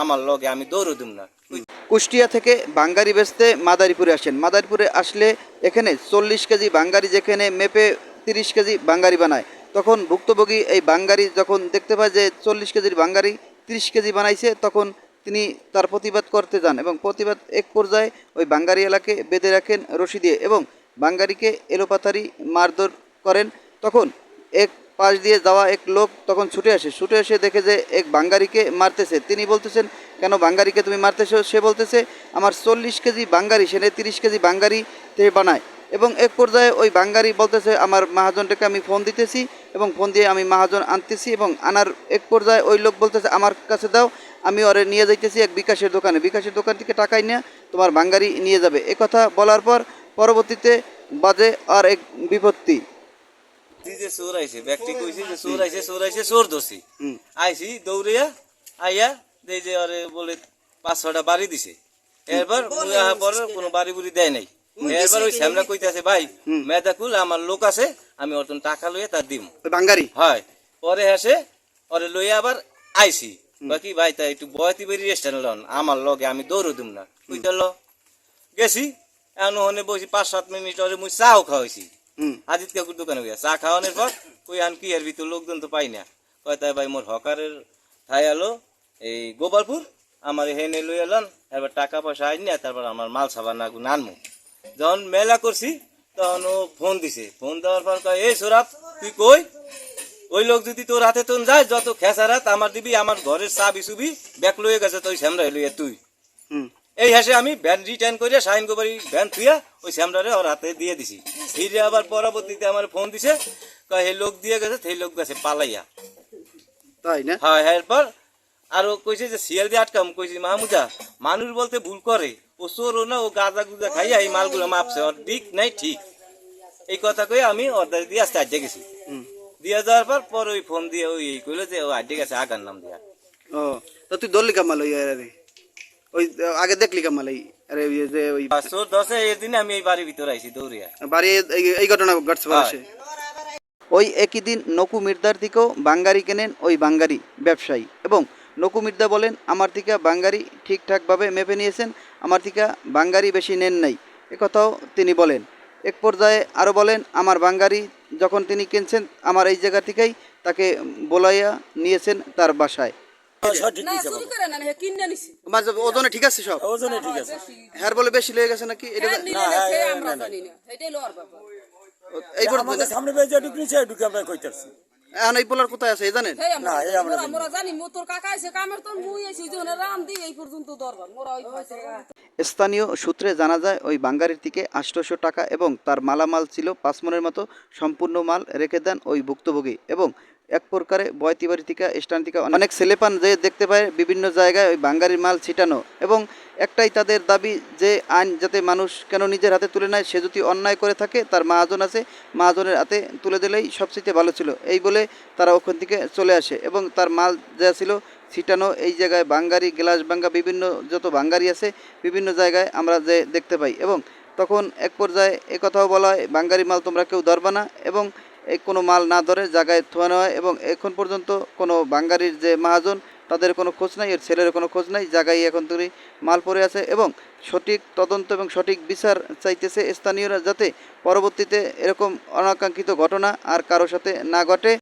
আমার লগে আমি কুষ্টিয়া থেকে বাঙ্গারি বেচতে মাদারীপুরে আসেন। মাদারীপুরে আসলে এখানে চল্লিশ কেজি বাঙ্গারি যেখানে মেপে তিরিশ কেজি বাঙ্গারি বানায়। তখন ভুক্তভোগী এই বাঙ্গারি যখন দেখতে পায় যে চল্লিশ কেজির বাঙ্গারি তিরিশ কেজি বানাইছে, তখন তিনি তার প্রতিবাদ করতে যান এবং প্রতিবাদ এক পর্যায়ে ওই বাঙ্গারি এলাকে বেঁধে রাখেন রশি দিয়ে এবং বাঙ্গারিকে এলোপাথারি মারধর করেন। তখন এক পাশ দিয়ে যাওয়া এক লোক তখন ছুটে আসে। ছুটে এসে দেখে যে এক বাঙ্গারিকে মারতেছে। তিনি বলতেছেন, কেন বাঙ্গারিকে তুমি মারতেছো? সে বলতেছে, আমার চল্লিশ কেজি বাঙ্গারি, সে তিরিশ কেজি বাঙ্গারি তে বানায়। এবং এক পর্যায়ে ওই বাঙ্গারি বলতেছে, আমার মহাজনটাকে আমি ফোন দিতেছি এবং ফোন দিয়ে আমি মহাজন আনতেছি এবং আনার এক পর্যায়ে ওই লোক বলতেছে, আমার কাছে দাও, আমি ওরে নিয়ে যাইতেছি এক বিকাশের দোকানে। বিকাশের দোকান থেকে টাকাই নিয়ে তোমার বাঙ্গারি নিয়ে যাবে। কথা বলার পর পরবর্তীতে বাজে আর এক বিপত্তি। তুই যে চোর আইছে ব্যক্তি কইছে যে চোর আইছে চোর আইছে চোর দোষী আইছি দৌড়িয়া আইয়া দেই যে আরে বলে পাঁচ ছটা বাড়ি দিছে এরপর পর কোনো বাড়ি বুড়ি দেয় নাই এরপর ওই শ্যামরা কইতাছে ভাই মেদাকুল আমার লোক আছে আমি ওর জন্য টাকা লইয়া তার দিম বাঙ্গারি হয় পরে আসে পরে লইয়া আবার আইছি বাকি ভাই তাই একটু বয়তি বেরি স্ট্যান্ড লন আমার লগে আমি দৌড় দিম না ল গেছি এখন ওখানে বসি পাঁচ সাত মিনিট ওরে মুই চাও খাওয়াইছি আজিত কাকুর দোকানে গিয়া? চা খাওয়ানোর পর কই আন কি এর ভিতর লোকজন তো পাই না। কয় তাই ভাই মোর হকারের ঠাই আলো এই গোপালপুর আমার হেনে লই এলাম এবার টাকা পয়সা আইন না তারপর আমার মাল সাবান নাগু নানমু। যখন মেলা করছি তখন ও ফোন দিছে। ফোন দেওয়ার পর কয় এই সোরাব তুই কই? ওই লোক যদি তোর হাতে তোন যায় যত খেসারাত আমার দিবি আমার ঘরের চাবি চুবি ব্যাক লয়ে গেছে তুই শ্যামরা লইয়া তুই। হুম। এই হাসে আমি ভ্যান রিটার্ন করে সাইন গোবারি ভ্যান থুইয়া ওই শ্যামরারে ওর হাতে দিয়ে দিছি। ফিরে আবার পরবর্তীতে আমার ফোন দিছে কয় হে লোক দিয়ে গেছে সেই লোক গেছে পালাইয়া। তাই না? হ্যাঁ এরপর আরও কইছে যে সিয়াল দিয়ে আটকাম। কইছি মাহমুদা মানুষ বলতে ভুল করে। ও চোরও না ও গাঁজা গুজা খাইয়া এই মালগুলো মাপছে। ওর দিক নাই ঠিক। এই কথা কই আমি অর্ডার দিয়ে আসতে আড্ডে গেছি হুম। দিয়ে যাওয়ার পর পর ওই ফোন দিয়ে ওই এই কইলো যে ও আড্ডে গেছে আগার নাম দিয়া। ও তো তুই ধরলি কামাল ওই ওই আগে দেখলি কামাল এই আরে ওই যে ওই চোর এর দিনে আমি এই বাড়ির ভিতরে আইছি দৌড়িয়া। বাড়ি এই- এই ঘটনা ঘটছে বয়সে ওই একই দিন নকু মির্দার থেকেও বাঙ্গারি কেনেন ওই বাঙ্গারি ব্যবসায়ী। এবং নকু মির্দা বলেন আমার থেকে বাঙ্গারি ঠিকঠাকভাবে মেপে নিয়েছেন আমার থেকে বাঙ্গারি বেশি নেন নাই। একথাও তিনি বলেন। এক পর্যায়ে আরও বলেন আমার বাঙ্গারি যখন তিনি কিনছেন আমার এই জায়গা থেকেই তাকে বলাইয়া নিয়েছেন তার বাসায়। না চুরি করে না হে কিনে নিছি। ওজনে ঠিক আছে সব? ওজনে ঠিক আছে। হ্যার বলে বেশি লেগে গেছে নাকি? এটা নিলে নেছে, আমরা জানি না এটাই লওয়ার ব্যাপার। এই আমাদের সামনে বেজে ঢুকলিছে ঢুকে আমরা কইতাছি। এখন এই পোলার কোথায় আছে জানেন? না, এই আমরা মোরা- মোরা জানি মো কাকা এসে কামের তোর মুই এসে জনে রাম দি এই পর্যন্ত দরবার মোরা ওই স্থানীয় সূত্রে জানা যায় ওই বাঙ্গারির থেকে আষ্টশো টাকা এবং তার মালামাল ছিল পাঁচ মনের মতো সম্পূর্ণ মাল রেখে দেন ওই ভুক্তভোগী এবং এক প্রকারে বয়তিবাড়ি থেকে স্টান থেকে অনেক ছেলেপান যে দেখতে পায় বিভিন্ন জায়গায় ওই বাঙ্গারির মাল ছিটানো। এবং একটাই তাদের দাবি যে আইন যাতে মানুষ কেন নিজের হাতে তুলে নেয়, সে যদি অন্যায় করে থাকে, তার মাহাজন আছে, মহাজনের হাতে তুলে দিলেই সবচেয়ে ভালো ছিল। এই বলে তারা ওখান থেকে চলে আসে এবং তার মাল যা ছিল ছিটানো, এই জায়গায় বাঙ্গারি, গ্লাস ভাঙ্গা, বিভিন্ন যত বাঙ্গারি আছে, বিভিন্ন জায়গায় আমরা যে দেখতে পাই। এবং তখন এক পর্যায়ে কথাও বলা হয় বাঙ্গারি মাল তোমরা কেউ ধরবা না। এবং কোনো মাল না ধরে জায়গায় থোয়ানো হয় এবং এখন পর্যন্ত কোনো বাঙ্গারির যে মহাজন, তাদের কোনো খোঁজ নাই, এর ছেলের কোনো খোঁজ নাই, জায়গায় এখন তৈরি মাল পড়ে আছে এবং সঠিক তদন্ত এবং সঠিক বিচার চাইতেছে স্থানীয়রা যাতে পরবর্তীতে এরকম অনাকাঙ্ক্ষিত ঘটনা আর কারও সাথে না ঘটে।